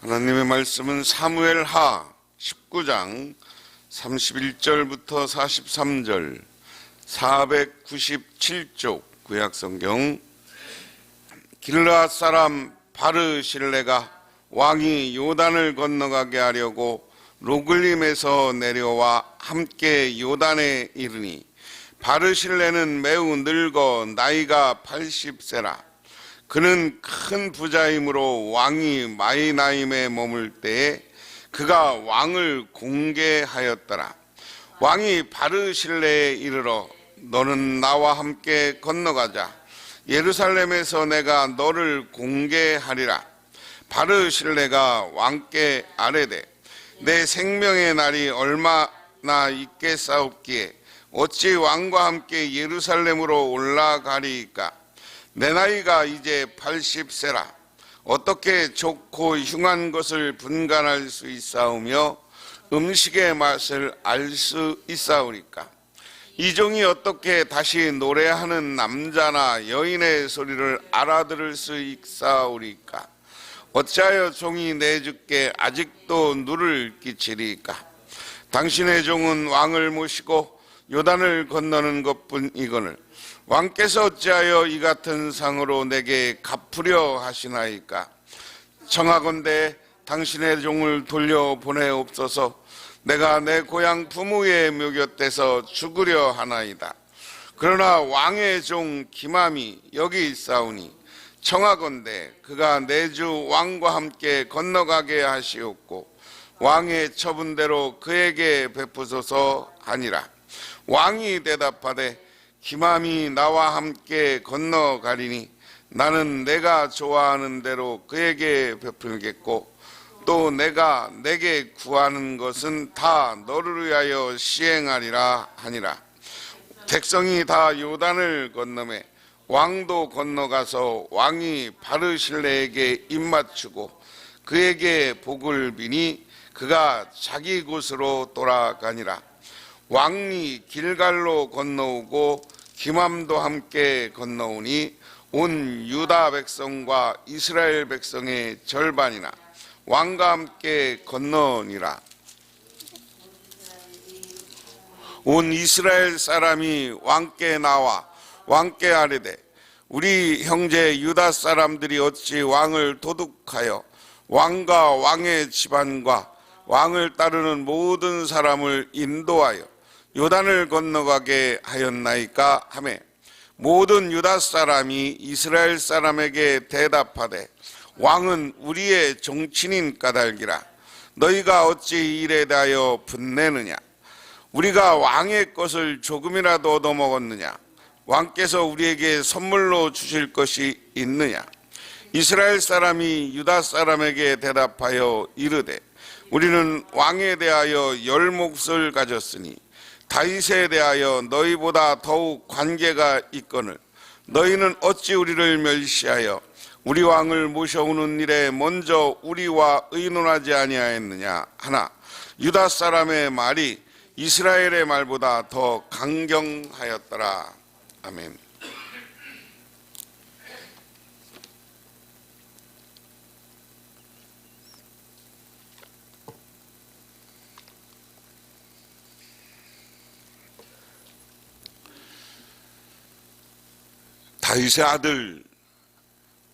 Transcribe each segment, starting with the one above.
하나님의 말씀은 사무엘 하 19장 31절부터 43절 497쪽 구약성경. 길르앗 사람 바르실레가 왕이 요단을 건너가게 하려고 로글림에서 내려와 함께 요단에 이르니 바르실레는 매우 늙어 나이가 80세라 그는 큰 부자이므로 왕이 마이나임에 머물 때에 그가 왕을 공개하였더라. 왕이 바르실레에 이르러 너는 나와 함께 건너가자. 예루살렘에서 내가 너를 공개하리라. 바르실레가 왕께 아뢰되 내 생명의 날이 얼마나 있겠사옵기에 어찌 왕과 함께 예루살렘으로 올라가리이까 내 나이가 이제 80세라. 어떻게 좋고 흉한 것을 분간할 수 있사오며 음식의 맛을 알 수 있사오니까. 이 종이 어떻게 다시 노래하는 남자나 여인의 소리를 알아들을 수 있사오리까. 어찌하여 종이 내 주께 아직도 누를 끼치리까. 당신의 종은 왕을 모시고 요단을 건너는 것뿐 이거늘 왕께서 어찌하여 이 같은 상으로 내게 갚으려 하시나이까? 청하건대 당신의 종을 돌려 보내옵소서. 내가 내 고향 부모의 묘곁에서 죽으려 하나이다. 그러나 왕의 종 기맘이 여기 있사오니 청하건대 그가 내 주 왕과 함께 건너가게 하시옵고 왕의 처분대로 그에게 베푸소서 하니라. 왕이 대답하되 기맘이 나와 함께 건너가리니 나는 내가 좋아하는 대로 그에게 베풀겠고 또 내가 내게 구하는 것은 다 너를 위하여 시행하리라 하니라. 백성이 다 요단을 건너매 왕도 건너가서 왕이 바르실레에게 입맞추고 그에게 복을 비니 그가 자기 곳으로 돌아가니라. 왕이 길갈로 건너오고 기맘도 함께 건너오니 온 유다 백성과 이스라엘 백성의 절반이나 왕과 함께 건너니라. 온 이스라엘 사람이 왕께 나와 왕께 아뢰되 우리 형제 유다 사람들이 어찌 왕을 도둑하여 왕과 왕의 집안과 왕을 따르는 모든 사람을 인도하여 요단을 건너가게 하였나이까 하매 모든 유다 사람이 이스라엘 사람에게 대답하되 왕은 우리의 정친인 까닭이라. 너희가 어찌 이래 대하여 분내느냐? 우리가 왕의 것을 조금이라도 얻어먹었느냐? 왕께서 우리에게 선물로 주실 것이 있느냐? 이스라엘 사람이 유다 사람에게 대답하여 이르되 우리는 왕에 대하여 열 몫을 가졌으니 다윗에 대하여 너희보다 더욱 관계가 있거늘 너희는 어찌 우리를 멸시하여 우리 왕을 모셔오는 일에 먼저 우리와 의논하지 아니하였느냐 하나 유다 사람의 말이 이스라엘의 말보다 더 강경하였더라 아멘. 다윗의 아들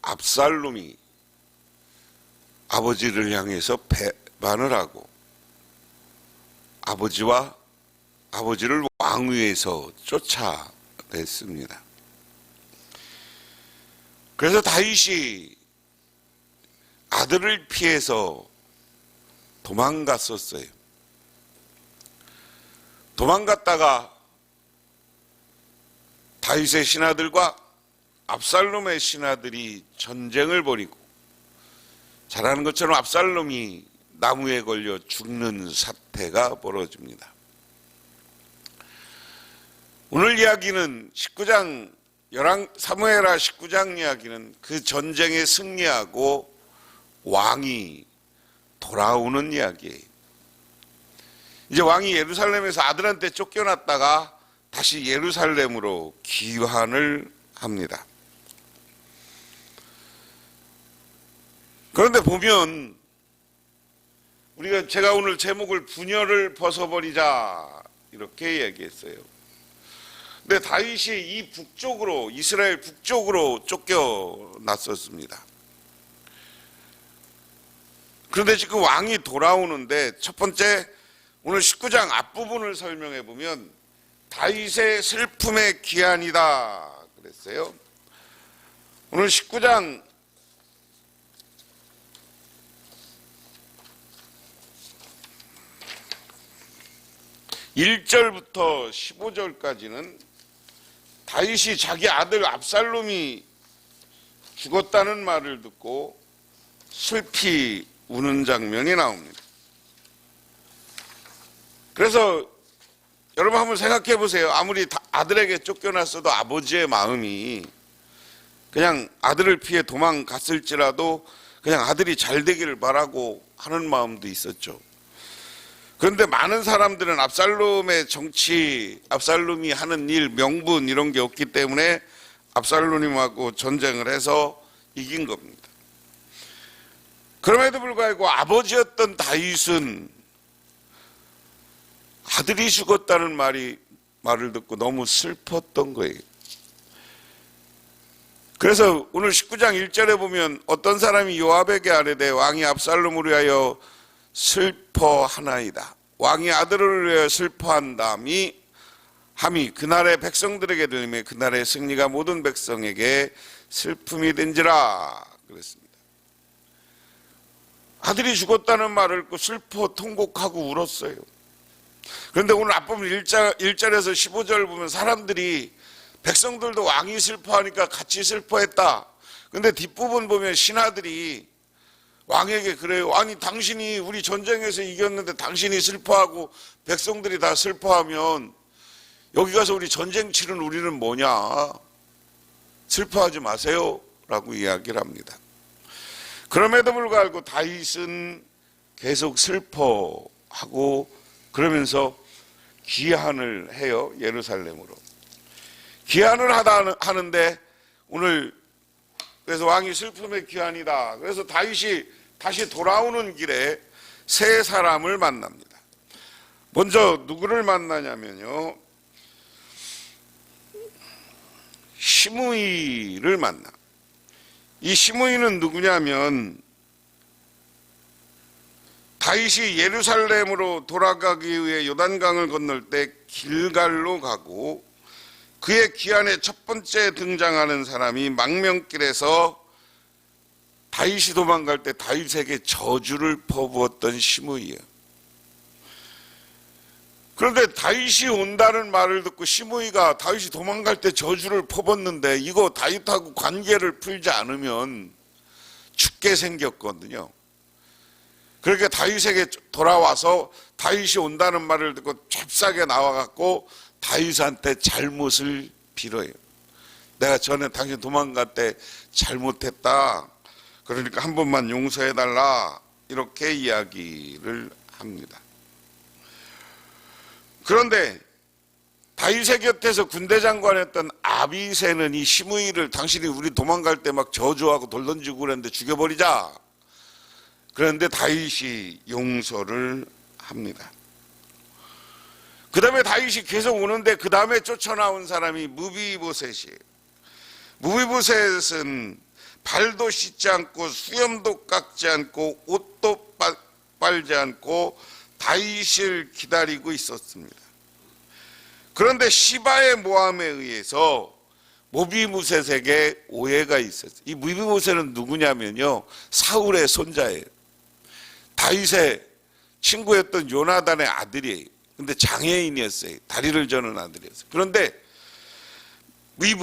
압살롬이 아버지를 향해서 배반을 하고 아버지와 아버지를 왕위에서 쫓아냈습니다. 그래서 다윗이 아들을 피해서 도망갔었어요. 도망갔다가 다윗의 신하들과 압살롬의 신하들이 전쟁을 벌이고 잘하는 것처럼 압살롬이 나무에 걸려 죽는 사태가 벌어집니다. 오늘 이야기는 19장 11 사무엘하 19장 이야기는 그 전쟁에 승리하고 왕이 돌아오는 이야기예요. 이제 왕이 예루살렘에서 아들한테 쫓겨났다가 다시 예루살렘으로 귀환을 합니다. 그런데 보면 우리가 제가 오늘 제목을 분열을 벗어버리자 이렇게 얘기했어요. 근데 다윗이 이 북쪽으로 이스라엘 북쪽으로 쫓겨났었습니다. 그런데 지금 왕이 돌아오는데 첫 번째 오늘 19장 앞부분을 설명해 보면 다윗의 슬픔의 기한이다 그랬어요. 오늘 19장 1절부터 15절까지는 다윗이 자기 아들 압살롬이 죽었다는 말을 듣고 슬피 우는 장면이 나옵니다. 그래서 여러분 한번 생각해 보세요. 아무리 다- 아들에게 쫓겨났어도 아버지의 마음이 그냥 아들을 피해 도망갔을지라도 그냥 아들이 잘 되기를 바라고 하는 마음도 있었죠. 그런데 많은 사람들은 압살롬의 정치, 압살롬이 하는 일, 명분 이런 게 없기 때문에 압살롬하고 전쟁을 해서 이긴 겁니다. 그럼에도 불구하고 아버지였던 다윗은 아들이 죽었다는 말이 말을 듣고 너무 슬펐던 거예요. 그래서 오늘 19장 1절에 보면 어떤 사람이 요압에게 아뢰되 왕이 압살롬을 위하여 슬퍼하나이다. 왕이 아들을 위하여 슬퍼한다함이 함이 그날의 백성들에게 들리며 그날의 승리가 모든 백성에게 슬픔이 된지라 그랬습니다. 아들이 죽었다는 말을 듣고 슬퍼 통곡하고 울었어요. 그런데 오늘 앞부분 1절, 1절에서 15절 보면 사람들이 백성들도 왕이 슬퍼하니까 같이 슬퍼했다. 근데 뒷부분 보면 신하들이 왕에게 그래요. 아니 당신이 우리 전쟁에서 이겼는데 당신이 슬퍼하고 백성들이 다 슬퍼하면 여기 가서 우리 전쟁 치른 우리는 뭐냐? 슬퍼하지 마세요. 라고 이야기를 합니다. 그럼에도 불구하고 다윗은 계속 슬퍼하고 그러면서 귀환을 해요. 예루살렘으로. 귀환을 하다 하는데 오늘 그래서 왕이 슬픔의 귀환이다. 그래서 다윗이 다시 돌아오는 길에 세 사람을 만납니다. 먼저 누구를 만나냐면요. 시므이를 만나. 이 시므이는 누구냐면 다윗이 예루살렘으로 돌아가기 위해 요단강을 건널 때 길갈로 가고 그의 기한에 첫 번째 등장하는 사람이 망명길에서 다윗이 도망갈 때 다윗에게 저주를 퍼부었던 시므이예요. 그런데 다윗이 온다는 말을 듣고 시므이가 다윗이 도망갈 때 저주를 퍼붓는데 이거 다윗하고 관계를 풀지 않으면 죽게 생겼거든요. 그렇게 다윗에게 돌아와서 다윗이 온다는 말을 듣고 잽싸게 나와갖고 다윗한테 잘못을 빌어요. 내가 전에 당신 도망갈 때 잘못했다. 그러니까 한 번만 용서해 달라. 이렇게 이야기를 합니다. 그런데 다윗의 곁에서 군대 장관했던 아비세는 이 시므이를 당신이 우리 도망갈 때 막 저주하고 돌 던지고 그랬는데 죽여버리자. 그런데 다윗이 용서를 합니다. 그 다음에 다윗이 계속 오는데 그 다음에 쫓아나온 사람이 무비보셋이에요. 무비보셋은 발도 씻지 않고 수염도 깎지 않고 옷도 빨- 빨지 않고 다윗을 기다리고 있었습니다. 그런데 시바의 모함에 의해서 모비무셋에게 오해가 있었어요. 이 무비무셋은 누구냐면요. 사울의 손자예요. 다윗의 친구였던 요나단의 아들이에요. 근데 장애인이었어요. 다리를 저는 아들이었어요. 그런데 이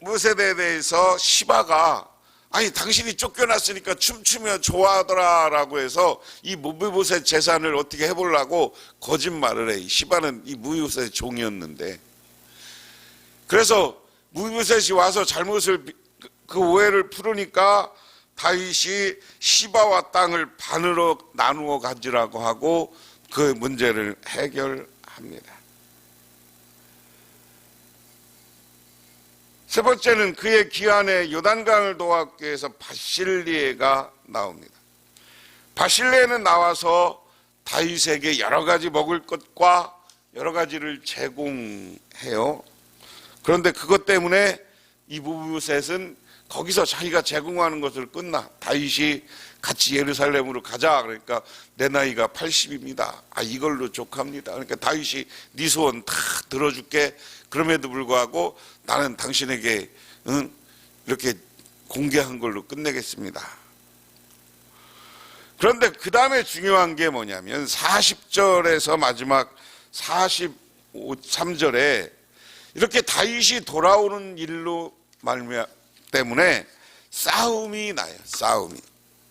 무셋에 대해서 시바가 아니 당신이 쫓겨났으니까 춤추며 좋아하더라라고 해서 이 무비보셋 재산을 어떻게 해보려고 거짓말을 해. 시바는 이 무비보셋의 종이었는데 그래서 무비보셋이 와서 잘못을 비- 그- 그 오해를 풀으니까 다윗이 시바와 땅을 반으로 나누어 가지라고 하고 그 문제를 해결합니다. 세 번째는 그의 기한에 요단강을 도하기 위해서 바실리에가 나옵니다. 바실레는 나와서 다윗에게 여러 가지 먹을 것과 여러 가지를 제공해요. 그런데 그것 때문에 이 무브셋은 거기서 자기가 제공하는 것을 끝나 다윗이 같이 예루살렘으로 가자 그러니까 내 나이가 80입니다. 아 이걸로 족합니다. 그러니까 다윗이 네 소원 다 들어줄게. 그럼에도 불구하고 나는 당신에게 응? 이렇게 공개한 걸로 끝내겠습니다. 그런데 그 다음에 중요한 게 뭐냐면 40절에서 마지막 43절에 이렇게 다윗이 돌아오는 일로 말미 때문에 싸움이 나요. 싸움이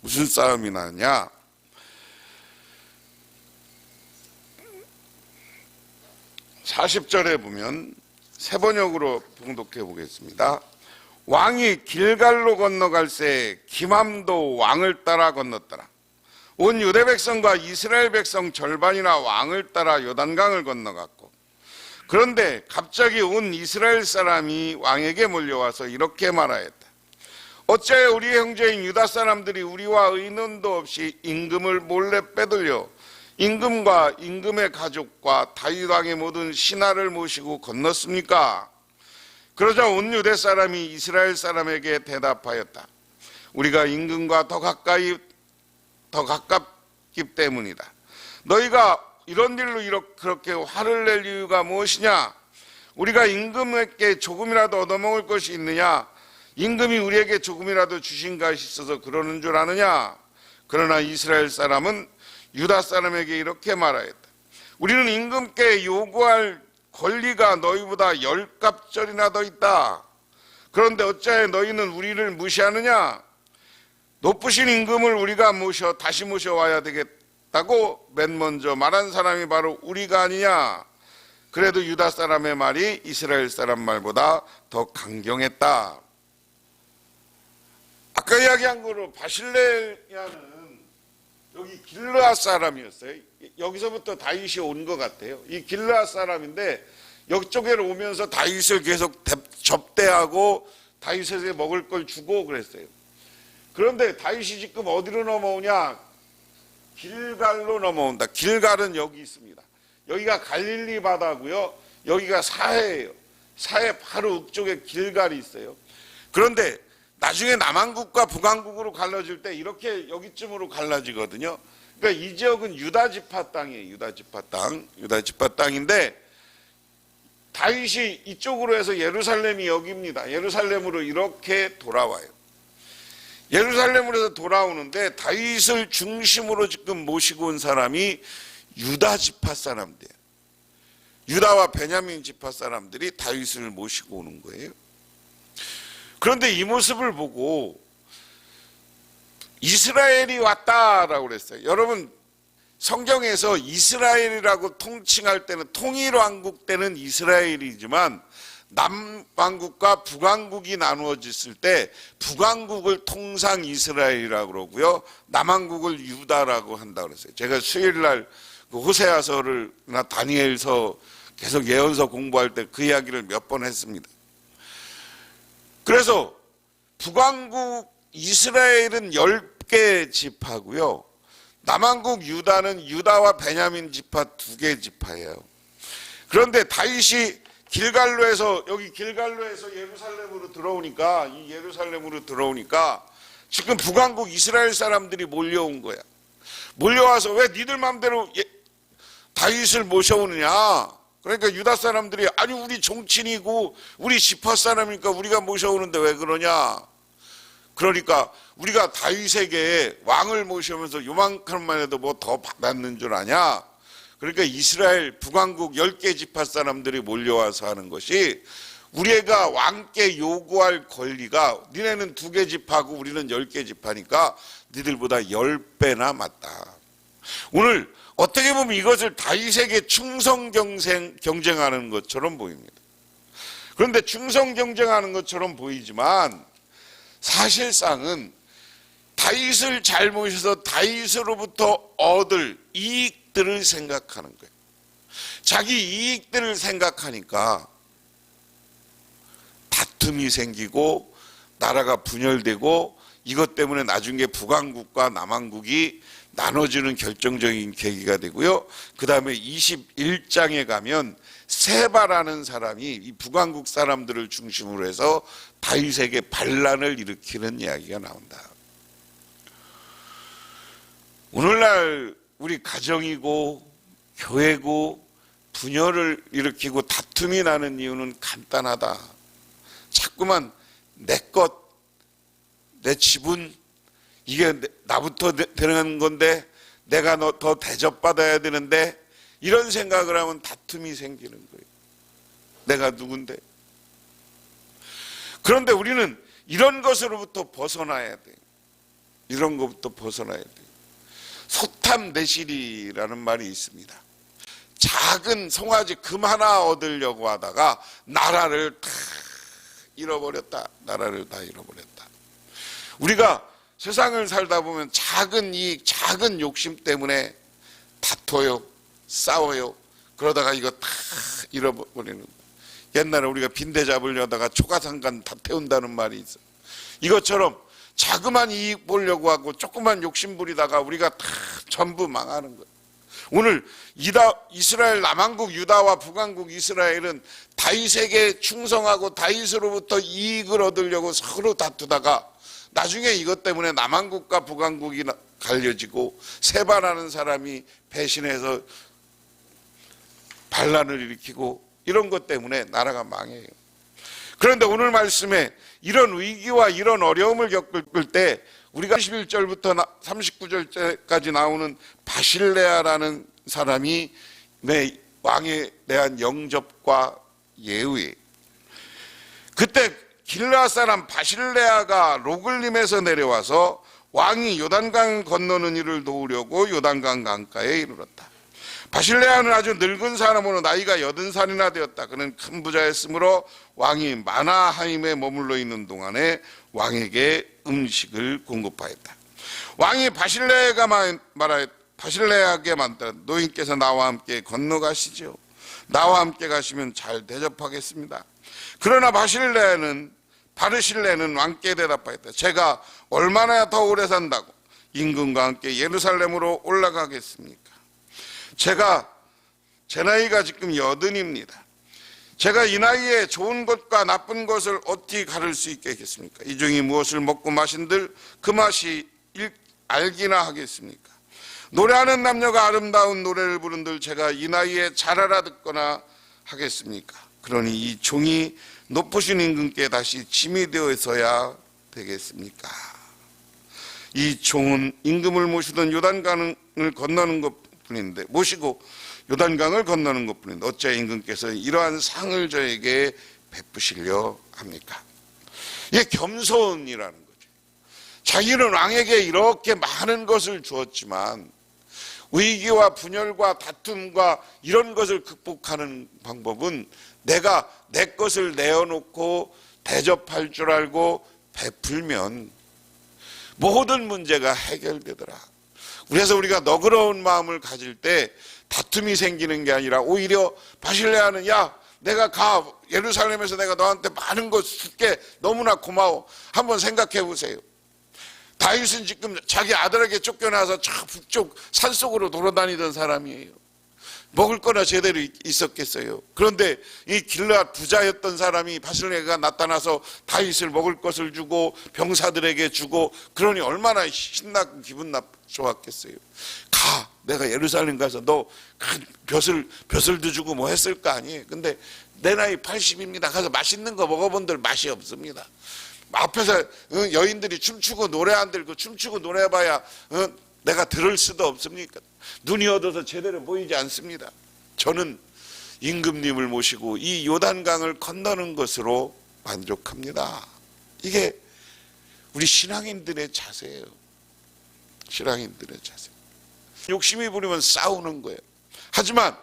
무슨 싸움이 나냐? (40절에) 보면 세 번역으로 봉독해 보겠습니다. 왕이 길갈로 건너갈새 기맘도 왕을 따라 건넜더라. 온 유대 백성과 이스라엘 백성 절반이나 왕을 따라 요단강을 건너갔고 그런데 갑자기 온 이스라엘 사람이 왕에게 몰려와서 이렇게 말하였다. 어째 우리 형제인 유다 사람들이 우리와 의논도 없이 임금을 몰래 빼돌려 임금과 임금의 가족과 다윗 왕의 모든 신하를 모시고 건넜습니까? 그러자 온 유대 사람이 이스라엘 사람에게 대답하였다. 우리가 임금과 더 가까이 더 가깝기 때문이다. 너희가 이런 일로 이렇게 그렇게 화를 낼 이유가 무엇이냐? 우리가 임금에게 조금이라도 얻어먹을 것이 있느냐? 임금이 우리에게 조금이라도 주신 것이 있어서 그러는 줄 아느냐? 그러나 이스라엘 사람은 유다 사람에게 이렇게 말하였다. 우리는 임금께 요구할 권리가 너희보다 열 갑절이나 더 있다. 그런데 어찌하여 너희는 우리를 무시하느냐? 높으신 임금을 우리가 모셔 다시 모셔와야 되겠다고 맨 먼저 말한 사람이 바로 우리가 아니냐? 그래도 유다 사람의 말이 이스라엘 사람 말보다 더 강경했다. 아까 이야기한 거로 바실레야는 여기 길르앗 사람이었어요. 여기서부터 다윗이 온 것 같아요. 이 길르앗 사람인데 여쪽으로 오면서 다윗을 계속 대- 접대하고 다윗에게 먹을 걸 주고 그랬어요. 그런데 다윗이 지금 어디로 넘어오냐? 길갈로 넘어온다. 길갈은 여기 있습니다. 여기가 갈릴리 바다고요. 여기가 사해예요. 사해 바로 북쪽에 길갈이 있어요. 그런데 나중에 남한국과 북한국으로 갈라질 때 이렇게 여기쯤으로 갈라지거든요. 그러니까 이 지역은 유다 지파 땅이에요. 유다 지파 땅, 유다 지파 땅인데 다윗이 이쪽으로 해서 예루살렘이 여기입니다. 예루살렘으로 이렇게 돌아와요. 예루살렘으로 해서 돌아오는데 다윗을 중심으로 지금 모시고 온 사람이 유다 지파 사람들. 유다와 베냐민 지파 사람들이 다윗을 모시고 오는 거예요. 그런데 이 모습을 보고 이스라엘이 왔다라고 그랬어요. 여러분 성경에서 이스라엘이라고 통칭할 때는 통일왕국 때는 이스라엘이지만 남왕국과 북왕국이 나누어졌을 때 북왕국을 통상 이스라엘이라고 그러고요. 남왕국을 유다라고 한다 그랬어요. 제가 수요일 날그 호세아서를 나 다니엘서 계속 예언서 공부할 때 그 이야기를 몇 번 했습니다. 그래서 북왕국 이스라엘은 10개 지파고요. 남왕국 유다는 유다와 베냐민 지파 두 개 지파예요. 그런데 다윗이 길갈로에서 여기 길갈로에서 예루살렘으로 들어오니까 이 예루살렘으로 들어오니까 지금 북왕국 이스라엘 사람들이 몰려온 거야. 몰려와서 왜 니들 마음대로 예- 다윗을 모셔오느냐? 그러니까 유다 사람들이 아니 우리 종친이고 우리 지파 사람이니까 우리가 모셔오는데 왜 그러냐? 그러니까 우리가 다윗에게 왕을 모시면서 요만큼만 해도 뭐 더 받았는 줄 아냐? 그러니까 이스라엘 북왕국 10개 지파 사람들이 몰려와서 하는 것이 우리가 왕께 요구할 권리가 니네는 두개 지파고 우리는 10개 지파니까 니들보다 10배나 맞다. 오늘 어떻게 보면 이것을 다윗에게 충성 경쟁, 경쟁하는 것처럼 보입니다. 그런데 충성 경쟁하는 것처럼 보이지만 사실상은 다윗을 잘 모셔서 다윗으로부터 얻을 이익들을 생각하는 거예요. 자기 이익들을 생각하니까 다툼이 생기고 나라가 분열되고 이것 때문에 나중에 북왕국과 남왕국이 나눠지는 결정적인 계기가 되고요. 그 다음에 21장에 가면 세바라는 사람이 이 북왕국 사람들을 중심으로 해서 다윗에게 반란을 일으키는 이야기가 나온다. 오늘날 우리 가정이고 교회고 분열을 일으키고 다툼이 나는 이유는 간단하다. 자꾸만 내 것, 내 지분, 이게 내- 나부터 되- 되는 건데 내가 너 더 대접받아야 되는데 이런 생각을 하면 다툼이 생기는 거예요. 내가 누군데? 그런데 우리는 이런 것으로부터 벗어나야 돼. 이런 것부터 벗어나야 돼. 소탐내실이라는 말이 있습니다. 작은 송아지 금 하나 얻으려고 하다가 나라를 다 잃어버렸다. 나라를 다 잃어버렸다. 우리가 세상을 살다 보면 작은 이익, 작은 욕심 때문에 다퉈요, 싸워요. 그러다가 이거 다 잃어버리는 거예요. 옛날에 우리가 빈대 잡으려다가 초가상간 다 태운다는 말이 있어. 이것처럼 자그만 이익 보려고 하고 조그만 욕심 부리다가 우리가 다 전부 망하는 거예요. 오늘 이다, 이스라엘 남한국 유다와 북한국 이스라엘은 다윗에게 충성하고 다윗으로부터 이익을 얻으려고 서로 다투다가 나중에 이것 때문에 남한국과 북한국이 나- 갈려지고 세바라는 사람이 배신해서 반란을 일으키고 이런 것 때문에 나라가 망해요. 그런데 오늘 말씀에 이런 위기와 이런 어려움을 겪을 때 우리가 11절부터 39절까지 나오는 바실레아라는 사람이 내 왕에 대한 영접과 예우에 그때 길라 사람 바실레아가 로글림에서 내려와서 왕이 요단강 건너는 일을 도우려고 요단강 강가에 이르렀다. 바실레아는 아주 늙은 사람으로 나이가 여든 살이나 되었다. 그는 큰 부자였으므로 왕이 마나하임에 머물러 있는 동안에 왕에게 음식을 공급하였다. 왕이 바실레아가 말하였 바실레아에게 말했다. 노인께서 나와 함께 건너가시죠. 나와 함께 가시면 잘 대접하겠습니다. 그러나 바실레아는 바르실레는 왕께 대답하였다. 제가 얼마나 더 오래 산다고 임금과 함께 예루살렘으로 올라가겠습니까? 제가 제 나이가 지금 여든입니다. 제가 이 나이에 좋은 것과 나쁜 것을 어떻게 가를 수 있겠습니까? 이 중에 무엇을 먹고 마신들 그 맛이 일- 알기나 하겠습니까? 노래하는 남녀가 아름다운 노래를 부른들 제가 이 나이에 잘 알아 듣거나 하겠습니까? 그러니 이 종이 높으신 임금께 다시 짐이 되어서야 되겠습니까? 이 종은 임금을 모시던 요단강을 건너는 것 뿐인데 모시고 요단강을 건너는 것 뿐인데 어째 임금께서 이러한 상을 저에게 베푸시려 합니까? 이게 겸손이라는 거죠. 자기는 왕에게 이렇게 많은 것을 주었지만 위기와 분열과 다툼과 이런 것을 극복하는 방법은 내가 내 것을 내어놓고 대접할 줄 알고 베풀면 모든 문제가 해결되더라. 그래서 우리가 너그러운 마음을 가질 때 다툼이 생기는 게 아니라 오히려 바실레아는 야 내가 가 예루살렘에서 내가 너한테 많은 것 줄게 너무나 고마워 한번 생각해 보세요. 다윗은 지금 자기 아들에게 쫓겨나서 저 북쪽 산속으로 돌아다니던 사람이에요. 먹을 거나 제대로 있- 있었겠어요. 그런데 이 길라 부자였던 사람이 바실레가 나타나서 다윗을 먹을 것을 주고 병사들에게 주고 그러니 얼마나 신나고 기분 나 좋았겠어요. 가 내가 예루살렘 가서 너큰 벼슬 벼슬도 주고 뭐 했을 거 아니에요. 근데 내 나이 80입니다. 가서 맛있는 거 먹어본들 맛이 없습니다. 앞에서 어, 여인들이 춤추고 노래 안 들고 춤추고 노래해봐야 어, 내가 들을 수도 없습니까? 눈이 어두워서 제대로 보이지 않습니다. 저는 임금님을 모시고 이 요단강을 건너는 것으로 만족합니다. 이게 우리 신앙인들의 자세예요. 신앙인들의 자세. 욕심이 부리면 싸우는 거예요. 하지만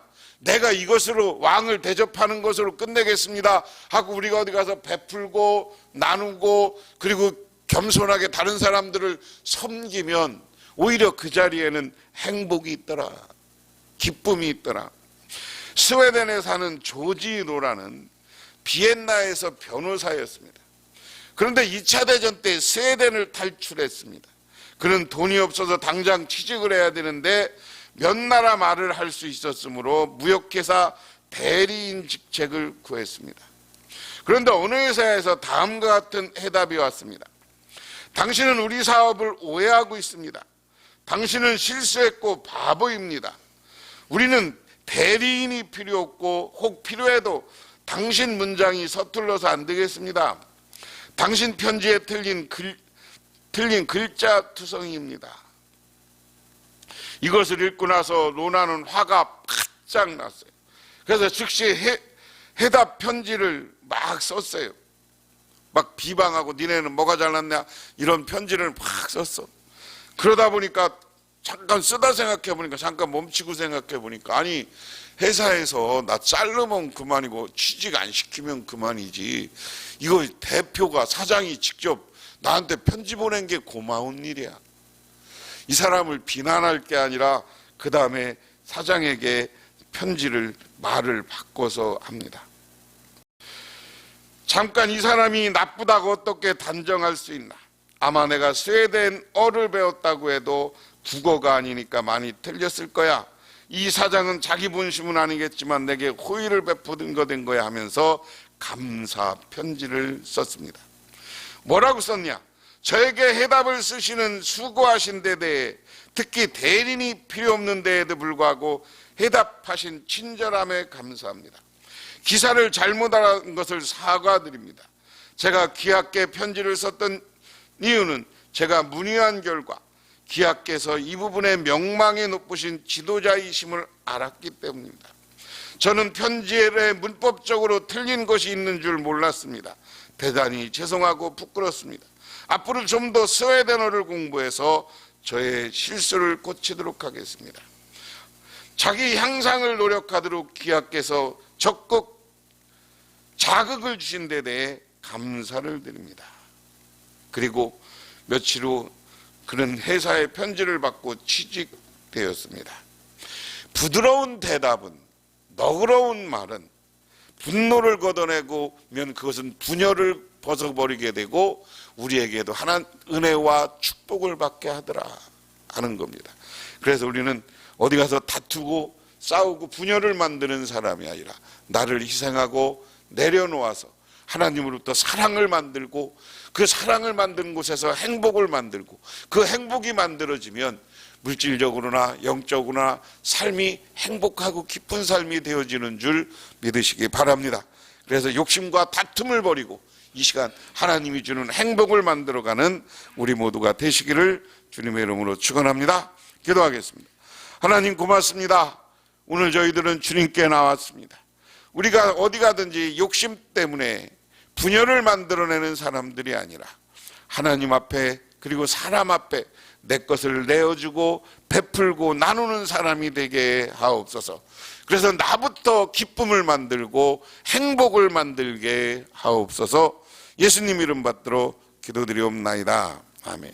내가 이것으로 왕을 대접하는 것으로 끝내겠습니다 하고 우리가 어디 가서 베풀고 나누고 그리고 겸손하게 다른 사람들을 섬기면 오히려 그 자리에는 행복이 있더라. 기쁨이 있더라. 스웨덴에 사는 조지 노라는 비엔나에서 변호사였습니다. 그런데 2차 대전 때 스웨덴을 탈출했습니다. 그는 돈이 없어서 당장 취직을 해야 되는데 몇 나라 말을 할 수 있었으므로 무역회사 대리인 직책을 구했습니다. 그런데 어느 회사에서 다음과 같은 해답이 왔습니다. 당신은 우리 사업을 오해하고 있습니다. 당신은 실수했고 바보입니다. 우리는 대리인이 필요 없고 혹 필요해도 당신 문장이 서툴러서 안 되겠습니다. 당신 편지에 틀린 글, 틀린 글자 투성이입니다. 이것을 읽고 나서 로나는 화가 바짝 났어요. 그래서 즉시 해, 해답 편지를 막 썼어요. 막 비방하고 니네는 뭐가 잘났냐 이런 편지를 막 썼어. 그러다 보니까 잠깐 쓰다 생각해 보니까 잠깐 멈추고 생각해 보니까 아니 회사에서 나 자르면 그만이고 취직 안 시키면 그만이지 이거 대표가 사장이 직접 나한테 편지 보낸 게 고마운 일이야. 이 사람을 비난할 게 아니라 그 다음에 사장에게 편지를 말을 바꿔서 합니다. 잠깐 이 사람이 나쁘다고 어떻게 단정할 수 있나? 아마 내가 스웨덴어를 배웠다고 해도 국어가 아니니까 많이 틀렸을 거야. 이 사장은 자기 본심은 아니겠지만 내게 호의를 베푸는 거 된 거야 하면서 감사 편지를 썼습니다. 뭐라고 썼냐? 저에게 해답을 쓰시는 수고하신 데 대해 특히 대리인이 필요 없는 데에도 불구하고 해답하신 친절함에 감사합니다. 기사를 잘못 알은 것을 사과드립니다. 제가 귀하께 편지를 썼던 이유는 제가 문의한 결과 귀하께서 이 부분에 명망에 높으신 지도자이심을 알았기 때문입니다. 저는 편지에 문법적으로 틀린 것이 있는 줄 몰랐습니다. 대단히 죄송하고 부끄럽습니다. 앞으로 좀더 스웨덴어를 공부해서 저의 실수를 고치도록 하겠습니다. 자기 향상을 노력하도록 귀하께서 적극 자극을 주신 데 대해 감사를 드립니다. 그리고 며칠 후 그는 회사의 편지를 받고 취직되었습니다. 부드러운 대답은 너그러운 말은 분노를 걷어내고 면 그것은 분열을 벗어버리게 되고 우리에게도 하나 은혜와 축복을 받게 하더라 하는 겁니다. 그래서 우리는 어디 가서 다투고 싸우고 분열을 만드는 사람이 아니라 나를 희생하고 내려놓아서 하나님으로부터 사랑을 만들고 그 사랑을 만드는 곳에서 행복을 만들고 그 행복이 만들어지면 물질적으로나 영적으로나 삶이 행복하고 기쁜 삶이 되어지는 줄 믿으시기 바랍니다. 그래서 욕심과 다툼을 버리고 이 시간 하나님이 주는 행복을 만들어가는 우리 모두가 되시기를 주님의 이름으로 축원합니다. 기도하겠습니다. 하나님 고맙습니다. 오늘 저희들은 주님께 나왔습니다. 우리가 어디 가든지 욕심 때문에 분열을 만들어내는 사람들이 아니라 하나님 앞에 그리고 사람 앞에 내 것을 내어주고 베풀고 나누는 사람이 되게 하옵소서. 그래서 나부터 기쁨을 만들고 행복을 만들게 하옵소서. 예수님 이름 받들어 기도드리옵나이다. 아멘.